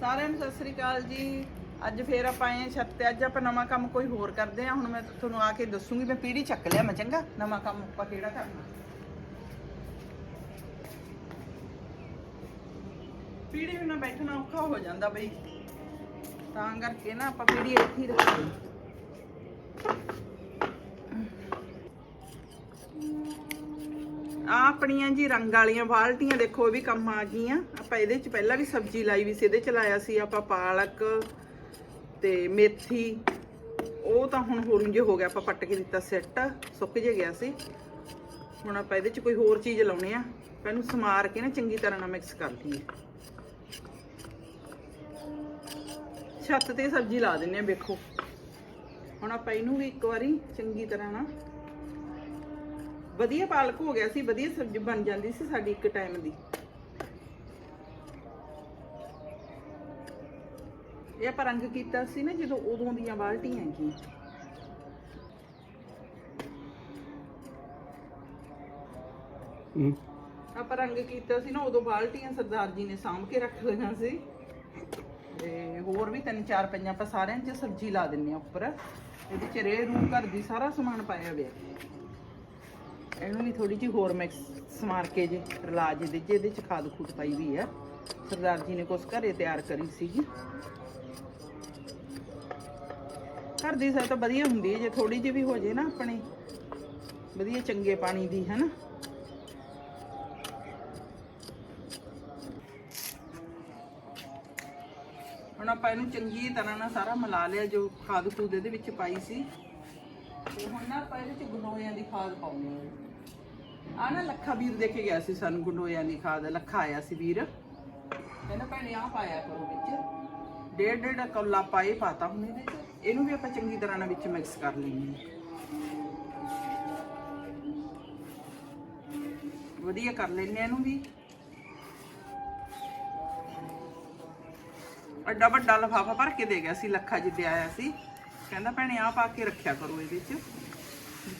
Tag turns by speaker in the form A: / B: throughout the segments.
A: ਸਾਰਿਆਂ ਨੂੰ ਸਤਿ ਸ੍ਰੀ ਅਕਾਲ ਜੀ। ਅੱਜ ਫੇਰ ਆਪਾਂ ਆਏ ਛੱਤ ਤੇ। ਅੱਜ ਆਪਾਂ ਨਵਾਂ ਕੰਮ ਕੋਈ ਹੋਰ ਕਰਦੇ ਹਾਂ। ਹੁਣ ਮੈਂ ਤੁਹਾਨੂੰ ਆ ਕੇ ਦੱਸੂਗੀ। ਮੈਂ ਪੀੜੀ ਚੱਕ ਲਿਆ ਮੈਂ, ਚੰਗਾ? ਨਵਾਂ ਕੰਮ ਆਪਾਂ ਕਿਹੜਾ ਕਰਨਾ? ਪੀੜੀ ਬਿਨਾਂ ਬੈਠਣਾ ਔਖਾ ਹੋ ਜਾਂਦਾ ਬਈ। ਤਾਂ ਕਰਕੇ ਨਾ ਆਪਾਂ ਪੀੜੀ ਇੱਥੇ ਹੀ ਰੱਖੀ। ਆ ਆਪਣੀਆਂ ਜੀ ਰੰਗ ਵਾਲੀਆਂ ਬਾਲਟੀਆਂ ਦੇਖੋ, ਇਹ ਵੀ ਕੰਮ ਆ ਗਈਆਂ। ਆਪਾਂ ਇਹਦੇ ਚ ਪਹਿਲਾਂ ਵੀ ਸਬਜ਼ੀ ਲਾਈ ਵੀ ਸੀ, ਇਹਦੇ ਚ ਲਾਇਆ ਸੀ ਆਪਾਂ ਪਾਲਕ ਤੇ ਮੇਥੀ। ਉਹ ਤਾਂ ਹੁਣ ਹੋਰ ਜੇ ਹੋ ਗਿਆ, ਆਪਾਂ ਪੱਟ ਕੇ ਦਿੱਤਾ ਸੈੱਟ, ਸੁੱਕ ਜੇ ਗਿਆ ਸੀ। ਹੁਣ ਆਪਾਂ ਇਹਦੇ ਚ ਕੋਈ ਹੋਰ ਚੀਜ਼ ਲਾਉਣੀ ਆ। ਆਪਾਂ ਇਹਨੂੰ ਸਮਾਰ ਕੇ ਨਾ ਚੰਗੀ ਤਰ੍ਹਾਂ ਨਾਲ ਮਿਕਸ ਕਰ ਲਈਏ। ਛੱਤ ਤੇ ਸਬਜ਼ੀ ਲਾ ਦਿੰਨੇ ਆ, ਵੇਖੋ। ਹੁਣ ਆਪਾਂ ਇਹਨੂੰ ਵੀ ਇੱਕ ਵਾਰੀ ਚੰਗੀ ਤਰ੍ਹਾਂ ਨਾਲ ਵਧੀਆ ਪਾਲਕ ਹੋ ਗਿਆ ਸੀ ਵਧੀਆ ਸਬਜ਼ੀ ਬਣ ਜਾਂਦੀ ਸੀ ਸਾਡੀ ਇੱਕ ਟਾਈਮ ਦੀ। ਇਹ ਆਪਾਂ ਰੰਗ ਕੀਤਾ ਸੀ ਨਾ ਜਦੋਂ ਉਦੋਂ ਦੀਆਂ ਬਾਲਟੀਆਂ ਕੀ
B: ਹੂੰ।
A: ਆਪਾਂ ਰੰਗ ਕੀਤਾ ਸੀ ਨਾ ਉਦੋਂ ਬਾਲਟੀਆਂ ਸਰਦਾਰ ਜੀ ਨੇ ਸਾਂਭ ਕੇ ਰੱਖ ਲਈਆਂ ਸੀ। ਤੇ ਹੋਰ ਵੀ ਤਿੰਨ ਚਾਰ ਪਈਆਂ ਆਪਾਂ ਸਾਰਿਆਂ 'ਚ ਸਬਜ਼ੀ ਲਾ ਦਿੰਨੇ ਆ ਉੱਪਰ। ਇਹਦੇ ਚ ਰੇ ਰੂ ਘਰ ਦੀ ਸਾਰਾ ਸਮਾਨ ਪਾਇਆ ਹੋਇਆ। ਇਹਨੂੰ ਵੀ ਥੋੜੀ ਜਿਹੀ ਹੋਰ ਮਿਕਸ ਸਮਾਰ ਕੇ ਜੇ ਰਲਾ ਜੇ ਦੇ ਜੇ ਇਹਦੇ ਚ ਖਾਦ ਖੂਦ ਪਾਈ ਵੀ ਆ। ਸਰਦਾਰ ਜੀ ਨੇ ਕੁਛ ਘਰੇ ਤਿਆਰ ਕਰੀ ਸੀਗੀ। ਘਰ ਦੀ ਸਹਿ ਤਾਂ ਵਧੀਆ ਹੁੰਦੀ ਹੈ, ਜੇ ਥੋੜੀ ਜਿਹੀ ਵੀ ਹੋ ਜੇ ਨਾ ਆਪਣੀ। ਵਧੀਆ ਚੰਗੇ ਪਾਣੀ ਦੀ ਹੈ ਨਾ ਹੁਣ ਆਪਾਂ ਇਹਨੂੰ ਚੰਗੀ ਤਰ੍ਹਾਂ ਨਾਲ ਸਾਰਾ ਮਿਲਾ ਲਿਆ, ਜੋ ਖਾਦ ਖੂਦ ਇਹਦੇ ਵਿੱਚ ਪਾਈ ਸੀ। ਤੇ ਹੁਣ ਨਾ ਆਪਾਂ ਇਹਦੇ ਚ ਗੰਡੋਇਆਂ ਦੀ ਖਾਦ ਪਾਉਣੀ ਹੈ। ਆ ਨਾ ਲੱਖਾ ਵੀਰ ਦੇ ਕੇ ਗਿਆ ਸੀ ਸਾਨੂੰ ਗੰਡੋਇਆਂ ਦੀ ਖਾਦ, ਲੱਖਾ ਆਇਆ ਸੀ ਵੀਰ। ਕਹਿੰਦਾ ਭੈਣੇ ਆ ਪਾਇਆ ਕਰੋ ਵਿੱਚ। ਡੇਢ ਡੇਢ ਕੌਲਾ ਪਾਏ ਪਾਤਾ ਹੁਣ ਇਹਦੇ ਚ। ਇਹਨੂੰ ਵੀ ਆਪਾਂ ਚੰਗੀ ਤਰ੍ਹਾਂ ਨਾਲ ਵਿੱਚ ਮਿਕਸ ਕਰ ਲੈਣੀ ਹੈ। ਵਧੀਆ ਕਰ ਲੈਣੇ ਇਹਨੂੰ ਵੀ। ਅੱਡਾ ਵੱਡਾ ਲਫਾਫਾ ਭਰ ਕੇ ਦੇ ਗਿਆ ਸੀ, ਲੱਖਾ ਜਿੱਦੇ ਆਇਆ ਸੀ। ਕਹਿੰਦਾ, ਭੈਣੇ ਆ ਪਾ ਕੇ ਰੱਖਿਆ ਕਰੋ ਇਹਦੇ ਚ।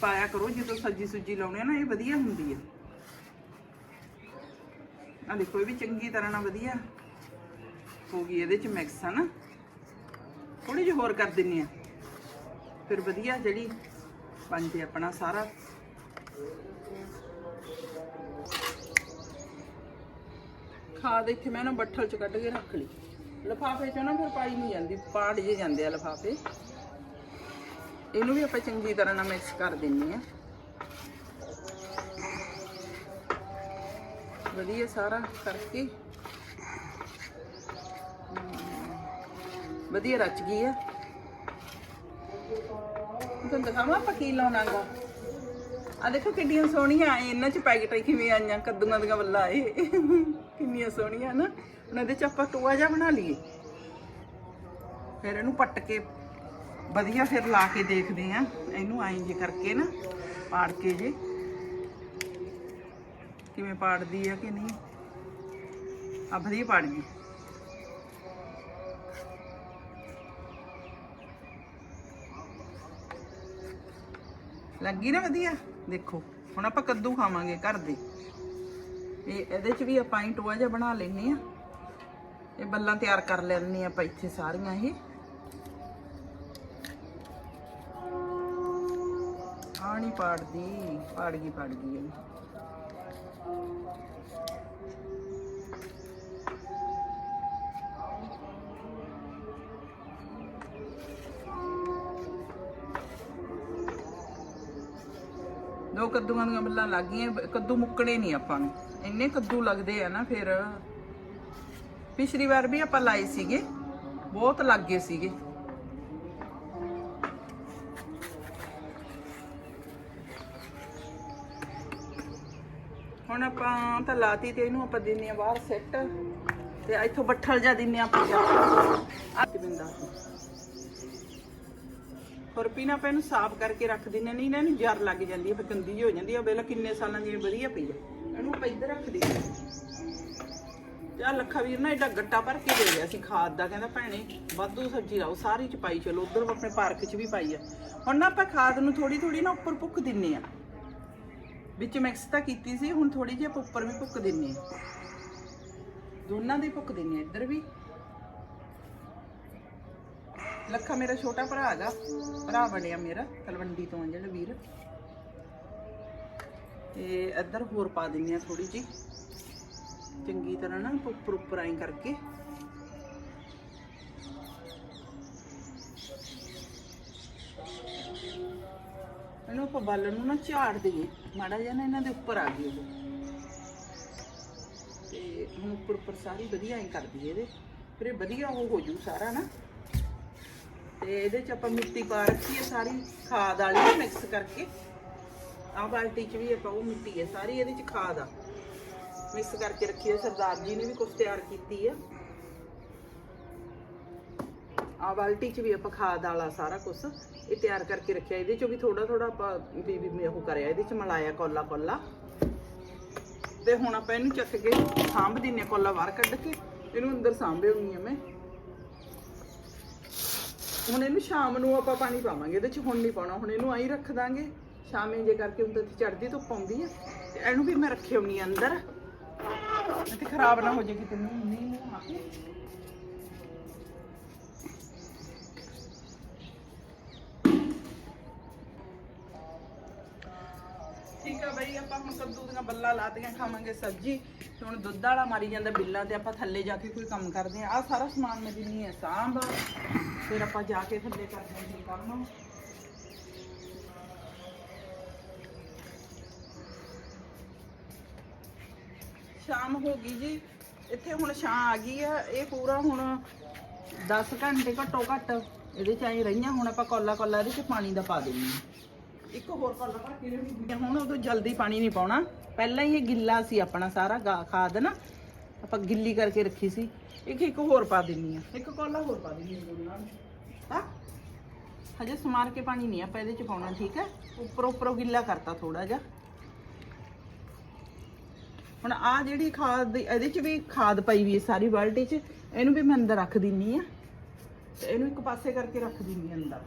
A: ਪਾਇਆ ਕਰੋ, ਜਦੋਂ ਸਬਜ਼ੀ ਸੁੱਜੀ ਲਾਉਣੇ ਆ ਨਾ, ਇਹ ਵਧੀਆ ਹੁੰਦੀ ਹੈ ਆ ਦੇਖੋ, ਇਹ ਵੀ ਚੰਗੀ ਤਰ੍ਹਾਂ ਨਾਲ ਵਧੀਆ ਹੋ ਗਈ ਇਹਦੇ ਚ ਮਿਕਸ ਹਨ? ਥੋੜੀ ਜਿਹੀ ਹੋਰ ਕਰ ਦਿੰਨੀ ਆ। ਫਿਰ ਵਧੀਆ ਜਿਹੜੀ ਬਣ ਜੇ ਆਪਣਾ ਸਾਰਾ। ਖਾਦ ਇੱਥੇ, ਮੈਂ ਨਾ ਬੱਠਲ ਚ ਕੱਢ ਕੇ ਰੱਖ ਲਈ। ਲਫਾਫੇ ਚ ਨਾ ਫਿਰ ਪਾਈ ਨਹੀਂ ਜਾਂਦੀ, ਪਾੜ ਜੇ ਜਾਂਦੇ ਆ ਲਫਾਫੇ। ਇਹਨੂੰ ਵੀ ਆਪਾਂ ਚੰਗੀ ਤਰ੍ਹਾਂ ਨਾਲ ਮਿਕਸ ਕਰ ਦਿੰਨੀ ਆ ਵਧੀਆ ਸਾਰਾ ਕਰਕੇ। ਵਧੀਆ ਰਚ ਗਈ ਆ। ਤੁਹਾਨੂੰ ਦਿਖਾਵਾਂ ਆਪਾਂ ਕੀ ਲਾਉਣਾ ਗਾ ਆ ਦੇਖੋ ਕਿੰਨੀਆਂ ਸੋਹਣੀਆਂ ਆਏ ਇਹਨਾਂ ਚ ਪੈਕਟ ਕਿਵੇਂ ਆਈਆਂ, ਕੱਦੂਆਂ ਦੀਆਂ ਵੱਲਾਂ ਇਹ। ਕਿੰਨੀਆਂ ਸੋਹਣੀਆਂ ਨਾ। ਉਹਨਾਂ ਦੇ ਚ ਆਪਾਂ ਟੋਆ ਜਿਹਾ ਬਣਾ ਲਈਏ। ਫਿਰ ਇਹਨੂੰ ਪੱਟ ਕੇ ਵਧੀਆ ਫਿਰ ਲਾ ਕੇ ਦੇਖਦੇ ਆ ਇਹਨੂੰ ਐਂ ਜੇ ਕਰਕੇ ਨਾ ਪਾੜ ਕੇ ਜੇ। ਕਿਵੇਂ ਪਾੜਦੀ ਆ ਕਿ ਨਹੀਂ? ਆ ਵਧੀਆ ਪਾੜ ਗਈ। ਲੱਗੀ ਨਾ ਵਧੀਆ? ਦੇਖੋ, ਹੁਣ ਆਪਾਂ ਕੱਦੂ ਖਾਵਾਂਗੇ ਘਰ ਦੇ। ਇਹ ਇਹਦੇ ਚ ਵੀ ਆਪਾਂ ਹੀ ਟੋਆ ਜਿਹਾ ਬਣਾ ਲੈਨੇ ਆ ਇਹ ਬੱਲਾਂ ਤਿਆਰ ਕਰ ਲੈਣੇ ਆਪਾਂ ਇੱਥੇ ਸਾਰੀਆਂ ਇਹ। ਪਾੜਦੀ ਪਾੜ ਗਈ ਪਾੜ ਗਈ ਇਹ। ਦੋ ਕੱਦੂਆਂ ਦੀਆਂ ਬੱਲਾਂ ਲੱਗ ਗਈਆਂ, ਕੱਦੂ ਮੁੱਕਣੇ ਨਹੀਂ ਆਪਾਂ ਨੂੰ। ਇੰਨੇ ਕੱਦੂ ਲੱਗਦੇ ਆ ਨਾ ਫਿਰ। ਪਿਛਲੀ ਵਾਰ ਵੀ ਆਪਾਂ ਲਾਏ ਸੀਗੇ, ਬਹੁਤ ਲੱਗੇ ਸੀਗੇ। ਹੁਣ ਆਪਾਂ ਤਾਂ ਲਾਤੀ ਤੇ ਇਹਨੂੰ ਆਪਾਂ ਦਿੰਨੇ ਆ ਬਾਹਰ ਸੈੱਟ ਤੇ ਇੱਥੋਂ ਬੱਠਲ ਜਾ ਦਿੰਨੇ ਆ ਆਪਾਂ ਆ ਬਿੰਦਾ ਖੁਰਪੀ ਨਾਲ ਆਪਾਂ ਇਹਨੂੰ ਸਾਫ਼ ਕਰਕੇ ਰੱਖ ਦਿੰਨੇ ਨਹੀਂ ਨਾ ਇਹਨੂੰ ਜਰ ਲੱਗ ਜਾਂਦੀ ਹੈ ਫਿਰ ਗੰਦੀ ਹੋ ਜਾਂਦੀ ਹੈ ਵੇਲਾ ਕਿੰਨੇ ਸਾਲਾਂ ਦੀ ਵਧੀਆ ਪਈ ਹੈ ਇਹਨੂੰ ਆਪਾਂ ਇੱਧਰ ਰੱਖ ਦਈਏ ਤੇ ਲੱਖਾ ਵੀਰ ਨਾ ਏਡਾ ਗੱਟਾ ਭਰ ਕੇ ਦੇ ਗਿਆ ਸੀ ਖਾਦ ਦਾ, ਕਹਿੰਦਾ ਭੈਣੇ ਵਾਧੂ ਸਬਜ਼ੀ ਲਾਓ, ਸਾਰੀ ਚ ਪਾਈ ਚਲੋ, ਉਧਰ ਆਪਣੇ ਪਾਰਕ ਚ ਵੀ ਪਾਈ ਆ। ਹੁਣ ਨਾ ਆਪਾਂ ਖਾਦ ਨੂੰ ਥੋੜੀ ਥੋੜੀ ਨਾ ਉੱਪਰ ਭੁੱਖ ਦਿੰਨੇ ਆ। ਵਿੱਚ ਮਿਕਸ ਤਾਂ ਕੀਤੀ ਸੀ, ਹੁਣ ਥੋੜੀ ਜਿਹੀ ਆਪਾਂ ਉੱਪਰ ਵੀ ਭੁੱਕ ਦਿੰਨੇ ਆ ਦੋਨਾਂ ਦੀ ਭੁੱਕ ਦਿੰਨੇ ਆ ਇੱਧਰ ਵੀ। ਲੱਖਾ ਮੇਰਾ ਛੋਟਾ ਭਰਾ ਹੈਗਾ, ਭਰਾ ਬਣਿਆ ਮੇਰਾ, ਤਲਵੰਡੀ ਤੋਂ ਜਿਹੜਾ ਵੀਰ। ਤੇ ਇੱਧਰ ਹੋਰ ਪਾ ਦਿੰਨੇ ਆ ਥੋੜੀ ਜੀ ਚੰਗੀ ਤਰ੍ਹਾਂ ਨਾ ਉੱਪਰ ਉੱਪਰ ਐਂ ਕਰਕੇ। ਇਹਨੂੰ ਆਪਾਂ ਬਾਲਣ ਨੂੰ ਨਾ ਝਾੜ ਦੇਈਏ। ਮਾੜਾ ਜਿਹਾ ਨਾ ਇਹਨਾਂ ਦੇ ਉੱਪਰ ਆ ਗਈ ਉਹ ਤੇ ਹੁਣ ਉੱਪਰ ਉੱਪਰ ਸਾਰੀ ਵਧੀਆ ਐਂ ਕਰ ਦਈਏ ਇਹਦੇ। ਫਿਰ ਇਹ ਵਧੀਆ ਉਹ ਹੋ ਜੂ ਸਾਰਾ ਨਾ। ਤੇ ਇਹਦੇ ਚ ਆਪਾਂ ਮਿੱਟੀ ਪਾ ਰੱਖੀ ਹੈ ਸਾਰੀ, ਖਾਦ ਵਾਲੀ ਮਿਕਸ ਕਰਕੇ। ਆਹ ਬਾਲਟੀ ਚ ਵੀ ਆਪਾਂ ਉਹ ਮਿੱਟੀ ਹੈ ਸਾਰੀ, ਇਹਦੇ ਚ ਖਾਦ ਆ। ਮਿਕਸ ਕਰਕੇ ਰੱਖੀ ਹੈ। ਸਰਦਾਰ ਜੀ ਨੇ ਵੀ ਕੁਝ ਤਿਆਰ ਕੀਤੀ ਆ ਆਹ ਬਾਲਟੀ ਚ ਵੀ ਆਪਾਂ ਖਾਦ ਵਾਲਾ ਸਾਰਾ ਕੁਝ ਇਹ ਤਿਆਰ ਕਰਕੇ ਰੱਖਿਆ। ਇਹਦੇ ਚੋਂ ਵੀ ਥੋੜਾ ਥੋੜਾ ਆਪਾਂ ਵੀ ਵੀ ਉਹ ਕਰਿਆ। ਇਹਦੇ ਚ ਮਲਾਇਆ ਕੋਲਾ ਕੋਲਾ। ਤੇ ਹੁਣ ਆਪਾਂ ਇਹਨੂੰ ਚੱਕ ਕੇ ਸਾਂਭ ਦਿੰਨੇ ਕੋਲਾ ਬਾਹਰ ਕੱਢ ਕੇ। ਇਹਨੂੰ ਅੰਦਰ ਸਾਂਭੇ ਹੁੰਨੀ ਆ ਮੈਂ। ਹੁਣ ਇਹਨੂੰ ਸ਼ਾਮ ਨੂੰ ਆਪਾਂ ਪਾਣੀ ਪਾਵਾਂਗੇ। ਇਹਦੇ ਚ ਹੁਣ ਨਹੀਂ ਪਾਉਣਾ। ਹੁਣ ਇਹਨੂੰ ਆਈ ਰੱਖ ਦਾਂਗੇ। ਸ਼ਾਮੇ ਜੇ ਕਰਕੇ ਹੁਣ ਤੇ ਚੜਦੀ ਧੁੱਪ ਆਉਂਦੀ ਆ। ਤੇ ਇਹਨੂੰ ਵੀ ਮੈਂ ਰੱਖੇ ਹੁੰਨੀ ਆ ਅੰਦਰ। ਤੇ ਖਰਾਬ ਨਾ ਹੋ ਜਾਏ ਕਿਤੇ। ਮੀਂਹ ਮੀਂਹ ਮੂੰਹ ਆ ਕੇ। ਠੀਕ ਆਪਾਂ ਹੁਣ ਕੱਦੂ ਦੀਆਂ ਬੱਲਾਂ ਲਾਤੀਆਂ, ਖਾਵਾਂਗੇ ਸਬਜ਼ੀ। ਤੇ ਹੁਣ ਦੁੱਧ ਵਾਲਾ ਮਾਰੀ ਜਾਂਦਾ ਬਿੱਲਾਂ ਤੇ, ਆਪਾਂ ਥੱਲੇ ਜਾ ਕੇ ਕੋਈ ਕੰਮ ਕਰਦੇ ਆ ਆ ਸਾਰਾ ਸਮਾਨ ਮੈਂ ਦਿੰਨੀ ਆ ਸਾਂਭ। ਫਿਰ ਆਪਾਂ ਜਾ ਕੇ ਥੱਲੇ ਕਰਦੇ ਹਾਂ ਕੰਮ। ਸ਼ਾਮ ਹੋ ਗਈ ਜੀ। ਇੱਥੇ ਹੁਣ ਛਾਂ ਆ ਗਈ ਆ। ਇਹ ਪੂਰਾ ਹੁਣ 10 ਘੰਟੇ ਘੱਟੋ ਘੱਟ ਇਹਦੇ ਚ ਆਈ ਰਹੀਆਂ। ਹੁਣ ਆਪਾਂ ਕੋਲਾ ਕੋਲਾ ਇਹਦੇ ਚ ਪਾਣੀ ਦਾ ਪਾ ਦੇਣੀ ਇੱਕ ਹੋਰ ਹੁਣ ਉਦੋਂ ਜਲਦੀ ਪਾਣੀ ਨਹੀਂ ਪਾਉਣਾ। ਪਹਿਲਾਂ ਹੀ ਇਹ ਗਿੱਲਾ ਸੀ ਆਪਣਾ ਸਾਰਾ ਗਾ- ਖਾਦ ਨਾ। ਆਪਾਂ ਗਿੱਲੀ ਕਰਕੇ ਰੱਖੀ ਸੀ। ਇੱਕ ਇੱਕ ਹੋਰ ਪਾ ਦਿੰਨੀ ਆ। ਇੱਕ ਕੋਲਾ ਹੋਰ ਪਾ ਨੂੰ ਹਾਂ? ਹਜੇ ਸਮਾਰ ਕੇ ਪਾਣੀ ਨਹੀਂ ਆਪਾਂ ਇਹਦੇ ਚ ਪਾਉਣਾ ਠੀਕ ਹੈ? ਉੱਪਰੋਂ ਉੱਪਰੋਂ ਗਿੱਲਾ ਕਰਤਾ ਥੋੜਾ ਜਿਹਾ। ਹੁਣ ਆ ਜਿਹੜੀ ਖਾਦ ਦੀ- ਇਹਦੇ ਚ ਵੀ ਖਾਦ ਪਈ ਵੀ ਹੈ ਸਾਰੀ ਬਾਲਟੀ ਚ ਇਹਨੂੰ ਵੀ ਮੈਂ ਅੰਦਰ ਰੱਖ ਦਿੰਨੀ ਆ। ਤੇ ਇਹਨੂੰ ਇੱਕ ਪਾਸੇ ਕਰਕੇ ਰੱਖ ਦਿੰਨੀ ਆ ਅੰਦਰ।